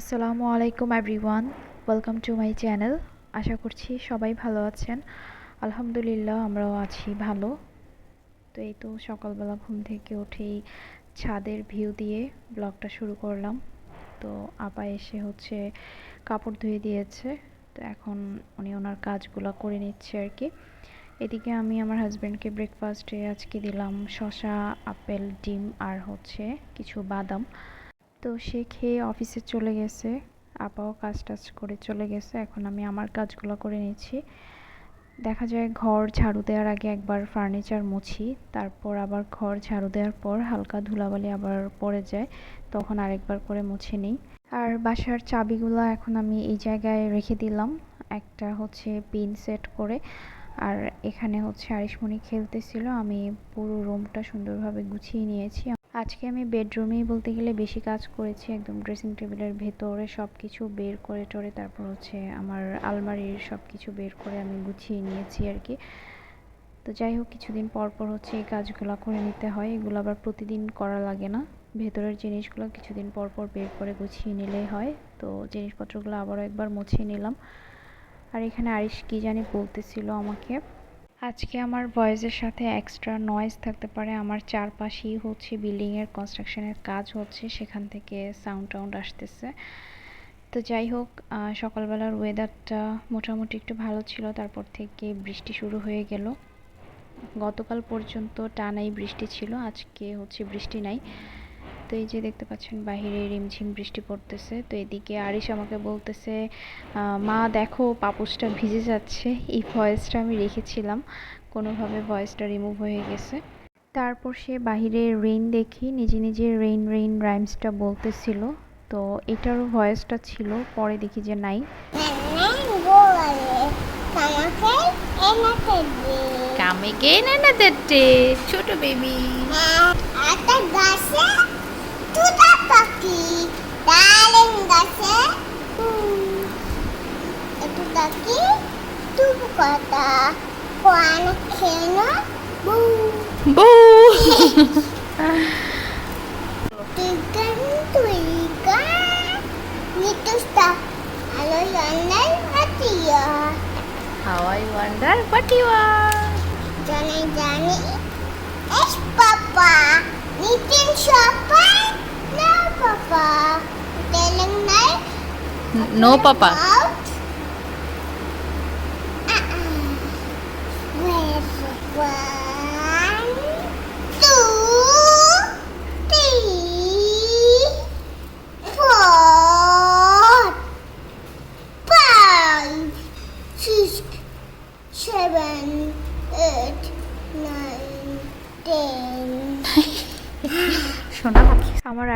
আসসালামু আলাইকুম everyone, welcome to my channel. আশা করছি সবাই ভালো আছেন। আলহামদুলিল্লাহ আমরাও আছি ভালো। তো এই তো সকালবেলা ঘুম থেকে উঠেই ছাদের ভিউ দিয়ে ব্লগটা শুরু করলাম। তো আপা এসে হচ্ছে কাপড় ধুয়ে দিয়েছে। তো এখন উনি ওনার কাজগুলো করে নিচ্ছে আর কি। এদিকে আমি আমার হাজব্যান্ডকে ব্রেকফাস্টে আজকে দিলাম শসা, আপেল, ডিম আর হচ্ছে কিছু বাদাম। তো সে খেয়ে অফিসে চলে গেছে। আপাও কাজ টাজ করে চলে গেছে। এখন আমি আমার কাজগুলো করে নিচ্ছি। দেখা যায় ঘর ঝাড়ু দেওয়ার আগে একবার ফার্নিচার মুছি, তারপর আবার ঘর ঝাড়ু দেওয়ার পর হালকা ধুলাবালি আবার পড়ে যায়, তখন আরেকবার করে মুছে নিই। আর বাসার চাবিগুলো এখন আমি এই জায়গায় রেখে দিলাম। একটা হচ্ছে পিন সেট করে, আর এখানে হচ্ছে আরিশমণি খেলতেছিল। আমি পুরো রুমটা সুন্দরভাবে গুছিয়ে নিয়েছি। আজকে আমি বেডরুমেই বলতে গেলে বেশি কাজ করেছি, একদম ড্রেসিং টেবিলের ভেতরে সব কিছু বের করে টরে, তারপর হচ্ছে আমার আলমারির সব কিছু বের করে আমি গুছিয়ে নিয়েছি আর কি। তো যাই হোক, কিছুদিন পর পর হচ্ছে এই কাজগুলো করে নিতে হয়, এগুলো আবার প্রতিদিন করা লাগে না। ভেতরের জিনিসগুলো কিছুদিন পর পর বের করে গুছিয়ে নিলেই হয়। তো জিনিসপত্রগুলো আবারও একবার মুছিয়ে নিলাম। আর এখানে আরিশ কী জানি বলতেছিল আমাকে। আজকে আমার ভয়েসের সাথে এক্সট্রা নয়েজ থাকতে পারে। আমার চারপাশেই হচ্ছে বিল্ডিংয়ের কনস্ট্রাকশনের কাজ হচ্ছে, সেখান থেকে সাউন্ড টাউন্ড আসতেছে। তো যাই হোক সকালবেলার ওয়েদারটা মোটামুটি একটু ভালো ছিল, তারপর থেকে বৃষ্টি শুরু হয়ে গেল। গতকাল পর্যন্ত টানাই বৃষ্টি ছিল, আজকে হচ্ছে বৃষ্টি নাই। তো এই যে দেখতে পাচ্ছেন বাহিরে রিমঝিম বৃষ্টি পড়তেছে। তো এদিকে আরিশ আমাকে বলতেছে মা দেখো পাপুসটা ভিজে যাচ্ছে। এই ভয়েসটা আমি রেখেছিলাম। কোনোভাবে ভয়েসটা রিমুভ হয়ে গেছে। তারপর সে বাহিরে রেইন দেখি নিজে নিজে রেইন রেইন রাইমসটা বলতেছিল। তো এটারও ভয়েসটা ছিল পরে দেখি যে নাই। কামেকে না ছোট বেবি একটা গাছে দুটা পাখি ডালিম গাছে একটু পাখি তুবু কথা কোয়ান খেন বু বু তুইগান তুইগা নিতুস্তা আলো London Hatiya how I wonder what you are জানে জানি এস পাপা নিতিন সপাই না নো পাপা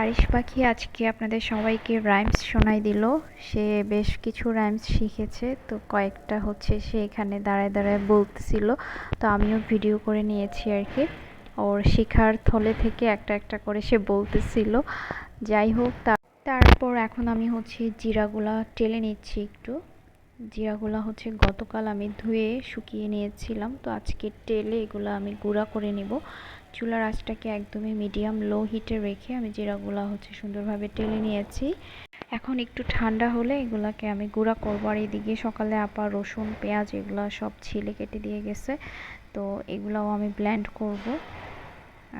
পাখি পাখি আজকে আপনাদের সবাইকে রাইমস শোনাই দিল। সে বেশ কিছু রাইমস শিখেছে, তো কয়েকটা হচ্ছে সে এখানে দাঁড়ায় দাঁড়ায় বলতেছিল। তো আমিও ভিডিও করে নিয়েছি আর কি। ওর শিখার থলে থেকে একটা একটা করে সে বলতেছিল। যাই হোক তারপর এখন আমি হচ্ছে জিরাগুলা টেলে নিচ্ছি একটু। জিরাগুলা হচ্ছে গতকাল আমি ধুয়ে শুকিয়ে নিয়েছিলাম, তো আজকে টেলে এগুলো আমি গুঁড়া করে নেব। চুলার আঁচটাকে একদমই মিডিয়াম লো হিটে রেখে আমি জিরাগুলা হচ্ছে সুন্দরভাবে টেলে নিয়েছি। এখন একটু ঠান্ডা হলে এগুলাকে আমি গুঁড়া করব। আর এদিকে সকালে আপা রসুন, পেঁয়াজ এগুলো সব ছিলে কেটে দিয়ে গেছে, তো এগুলাও আমি ব্ল্যান্ড করব।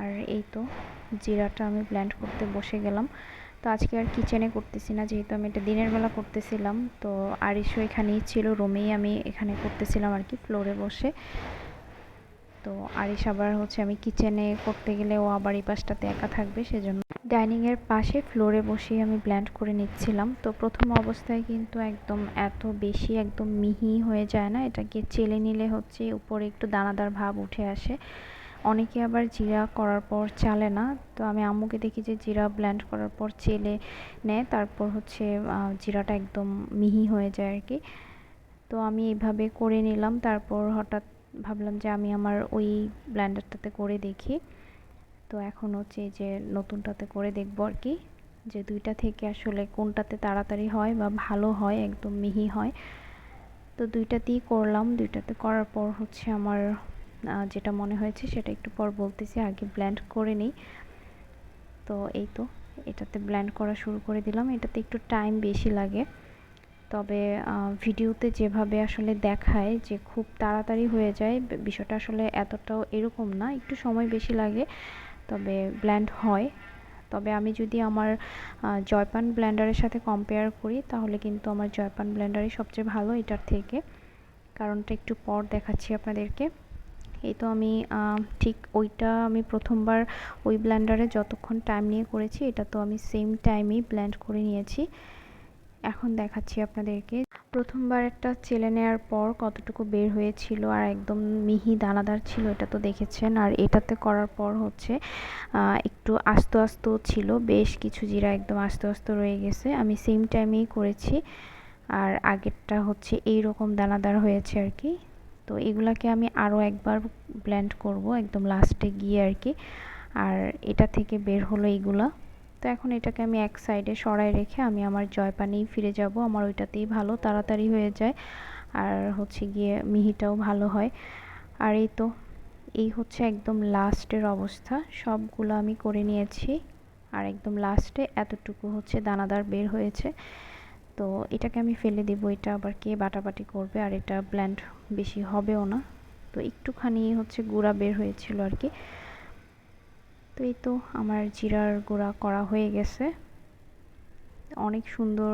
আর এই তো জিরাটা আমি ব্ল্যান্ড করতে বসে গেলাম। তো আজকে আর কিচেনে করতেছি না, যেহেতু আমি এটা দিনের বেলা করতেছিলাম, তো আরিশও এখানেই ছিল, রুমেই আমি এখানে করতেছিলাম আর কি ফ্লোরে বসে। তো আরিশ আবার হচ্ছে আমি কিচেনে করতে গেলে ও আবার এই পাশটাতে একা থাকবে, সেজন্য ডাইনিংয়ের পাশে ফ্লোরে বসেই আমি ব্ল্যান্ড করে নিচ্ছিলাম। তো প্রথম অবস্থায় কিন্তু একদম এত বেশি, একদম মিহি হয়ে যায় না, এটাকে চেলে নিলে হচ্ছে উপরে একটু দানাদার ভাব উঠে আসে। অনেকে আবার জিরা করার পর চালে না। তো আমি আম্মুকে দেখি যে জিরা ব্ল্যান্ড করার পর চেলে নেয়, তারপর হচ্ছে জিরাটা একদম মিহি হয়ে যায় আর কি তো আমি এইভাবে করে নিলাম। তারপর হঠাৎ ভাবলাম যে আমি আমার ওই ব্ল্যান্ডারটাতে করে দেখি। তো এখন হচ্ছে যে নতুনটাতে করে দেখব আর কি যে দুইটা থেকে আসলে কোনটাতে তাড়াতাড়ি হয় বা ভালো হয়, একদম মিহি হয়। তো দুইটাতেই করলাম। দুইটাতে করার পর হচ্ছে আমার যেটা মনে হয়েছে সেটা একটু পর বলতেছি, আগে ব্ল্যান্ড করে নিই। তো এই তো, এটাতে ব্ল্যান্ড করা শুরু করে দিলাম। এটাতে একটু টাইম বেশি লাগে। তবে ভিডিওতে যেভাবে আসলে দেখায় যে খুব তাড়াতাড়ি হয়ে যায় বিষয়টা আসলে এতটাও এরকম না, একটু সময় বেশি লাগে, তবে ব্ল্যান্ড হয়। তবে আমি যদি আমার জয়পান ব্ল্যান্ডারের সাথে কম্পেয়ার করি, তাহলে কিন্তু আমার জয়পান ব্ল্যান্ডারই সবচেয়ে ভালো এটার থেকে। কারণটা একটু পর দেখাচ্ছি আপনাদেরকে। এই তো আমি ঠিক ওইটা আমি প্রথমবার ওই ব্ল্যান্ডারে যতক্ষণ টাইম নিয়ে করেছি, এটা তো আমি সেম টাইমেই ব্লেন্ড করে নিয়েছি। এখন দেখাচ্ছি আপনাদেরকে। প্রথমবার একটা চেলে নেওয়ার পর কতটুকু বের হয়েছিল আর একদম মিহি দানাদার ছিল এটা তো দেখেছেন। আর এটাতে করার পর হচ্ছে একটু আস্ত আস্ত ছিল, বেশ কিছু জিরা একদম আস্ত আস্ত রয়ে গেছে। আমি সেম টাইমেই করেছি, আর আগেরটা হচ্ছে এই রকম দানাদার হয়েছে আর কি। তো এগুলাকে আমি আরও একবার ব্লেন্ড করব একদম লাস্টে গিয়ে আর কি। আর এটা থেকে বের হলো এইগুলা তো এখন এটাকে আমি এক সাইডে সরাই রেখে আমি আমার জয়পানেই ফিরে যাব। আমার ওইটাতেই ভালো, তাড়াতাড়ি হয়ে যায়। আর হচ্ছে গিয়ে মিহিটাও ভালো হয়। আর এই তো, এই হচ্ছে একদম লাস্টের অবস্থা। সবগুলো আমি করে নিয়েছি। আর একদম লাস্টে এতটুকু হচ্ছে দানাদার বের হয়েছে। তো এটাকে আমি ফেলে দেব, এটা আবার কে বাটাবাটি করবে আর এটা ব্ল্যান্ড বেশি হবেও না। তো একটুখানি হচ্ছে গুঁড়া বের হয়েছিল আর কি। তো এই তো আমার জিরার গুঁড়া করা হয়ে গেছে। অনেক সুন্দর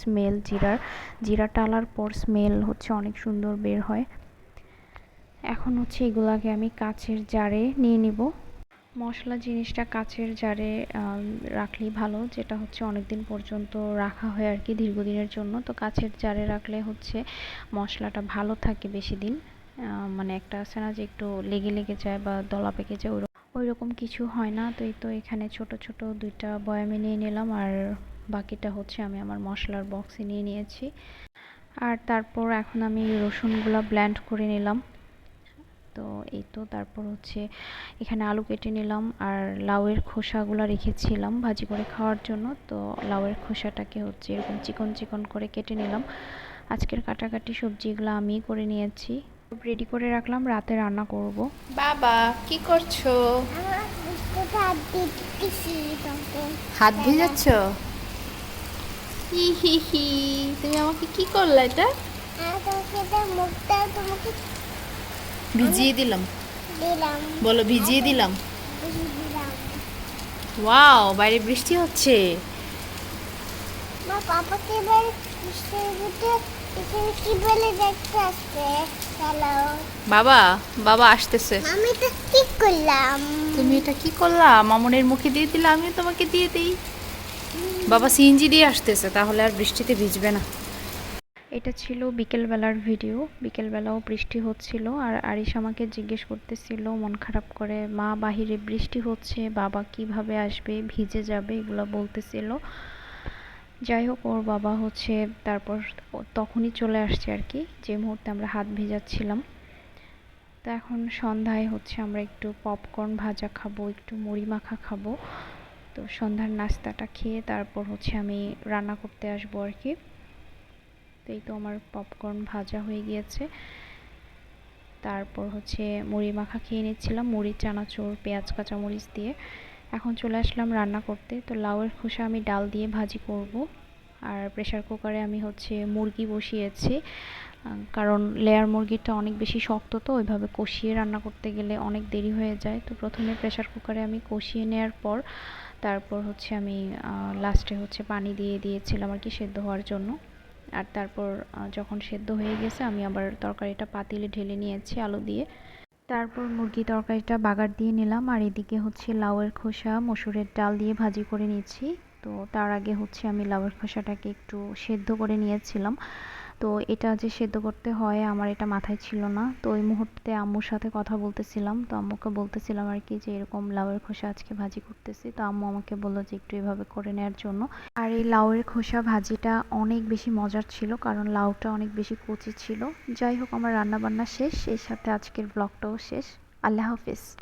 স্মেল জিরার। জিরা টালার পর স্মেল হচ্ছে অনেক সুন্দর বের হয়। এখন হচ্ছে এগুলাকে আমি কাচের জারে নিয়ে নিব। মশলা জিনিসটা কাচের জারে রাখলেই ভালো। যেটা হচ্ছে অনেক দিন পর্যন্ত রাখা হয় আর কি দীর্ঘদিনের জন্য। তো কাচের জারে রাখলে হচ্ছে মশলাটা ভালো থাকে বেশি দিন। মানে একটা আছে না যে একটু লেগে লেগে যায় বা দলা পেকে যায় ওই রকম কিছু হয় না। তো এই তো এখানে ছোট ছোট দুইটা বয়ামে নিয়ে নিলাম। আর বাকিটা হচ্ছে আমি আমার মশলার বক্সে নিয়ে নিয়েছি। আর তারপর এখন আমি রসুনগুলো ব্ল্যান্ড করে নিলাম। তো এই তো তারপর হচ্ছে এখানে আলু কেটে নিলাম আর লাউয়ের খোসাগুলো রেখেছিলাম ভাজি করে খাওয়ার জন্য। তো লাউয়ের খোসাটাকে হচ্ছে এরকম চিকন চিকন করে কেটে নিলাম। আজকের কাটাকাটি সবজিগুলো আমিই করে নিয়েছি। রেডি করে রাখলাম রাতে রান্না করব। বাবা কি করছ? হাত ভিজাচ্ছ? হি হি হি। তুমি আমাকে কি করলে এটা? আর তোকে মুখটা তোমাকে ভিজিয়ে দিলাম। বলো ভিজিয়ে দিলাম। ওয়াও বাইরে বৃষ্টি হচ্ছে। বাবা বাবা আসতেছে। আমি তো করলাম? তুমি এটা কি করলা? মামনের মুখে দিয়ে দিলে আমিও তোমাকে দিয়ে দিই। বাবা সিএনজি দিয়ে আসতেছে তাহলে আর বৃষ্টিতে ভিজবে না। এটা ছিল বিকেলবেলার ভিডিও। বিকেলবেলাও বৃষ্টি হচ্ছিল আর আরিশ আমাকে জিজ্ঞেস করতেছিল, মন খারাপ করে, মা, বাহিরে বৃষ্টি হচ্ছে, বাবা কীভাবে আসবে, ভিজে যাবে? এগুলো বলতেছিল। যাই হোক, ওর বাবা হচ্ছে, তারপর তখনই চলে আসছে আর কি, যে মুহূর্তে আমরা হাত ভেজাচ্ছিলাম। তো এখন সন্ধ্যায় হচ্ছে আমরা একটু পপকর্ন ভাজা খাব, একটু মুড়ি মাখা খাব। তো সন্ধ্যার নাস্তাটা খেয়ে তারপর হচ্ছে আমি রান্না করতে আসব আর কি। এই তো আমার পপকর্ন ভাজা হয়ে গিয়েছে। তারপর হচ্ছে মুড়ি মাখা খেয়ে নিচ্ছিলাম মুড়ি চানাচুর, পেঁয়াজ, কাঁচামরিচ দিয়ে। এখন চলে আসলাম রান্না করতে। তো লাউয়ের খোসা আমি ডাল দিয়ে ভাজি করব। আর প্রেসার কুকারে আমি হচ্ছে মুরগি বসিয়েছি। কারণ লেয়ার মুরগিটা অনেক বেশি শক্ত তো, ওইভাবে কষিয়ে রান্না করতে গেলে অনেক দেরি হয়ে যায়। তো প্রথমে প্রেসার কুকারে আমি কষিয়ে নেওয়ার পর, তারপর হচ্ছে আমি লাস্টে হচ্ছে পানি দিয়ে দিয়েছিলাম আর কি সেদ্ধ হওয়ার জন্য। আর তারপর যখন সেদ্ধ হয়ে গেছে, আমি আবার তরকারিটা পাতিলে ঢেলে নিয়েছি আলু দিয়ে। তারপর মুরগি তরকারিটা বাগার দিয়ে নিলাম, আর এদিকে হচ্ছে লাউয়ের খোসা, মসুরের ডাল দিয়ে ভাজি করে নিয়েছি তো তার আগে হচ্ছে আমি লাউয়ের খোসাটাকে একটু সেদ্ধ করে নিয়েছিলাম। তো এটা যে সেদ্ধ করতে হয় আমার এটা মাথায় ছিল না। তো ওই মুহূর্তে আম্মুর সাথে কথা বলতেছিলাম। তো আম্মুকে বলতেছিলাম আর কি যে এরকম লাউয়ের খোসা আজকে ভাজি করতেছি। তো আম্মু আমাকে বলল যে একটু এভাবে করে নেওয়ার জন্য। আর এই লাউয়ের খোসা ভাজিটা অনেক বেশি মজার ছিল কারণ লাউটা অনেক বেশি কচি ছিল। যাই হোক, আমার রান্নাবান্না শেষ। এর সাথে আজকের ব্লগটাও শেষ। আল্লাহ হাফিজ।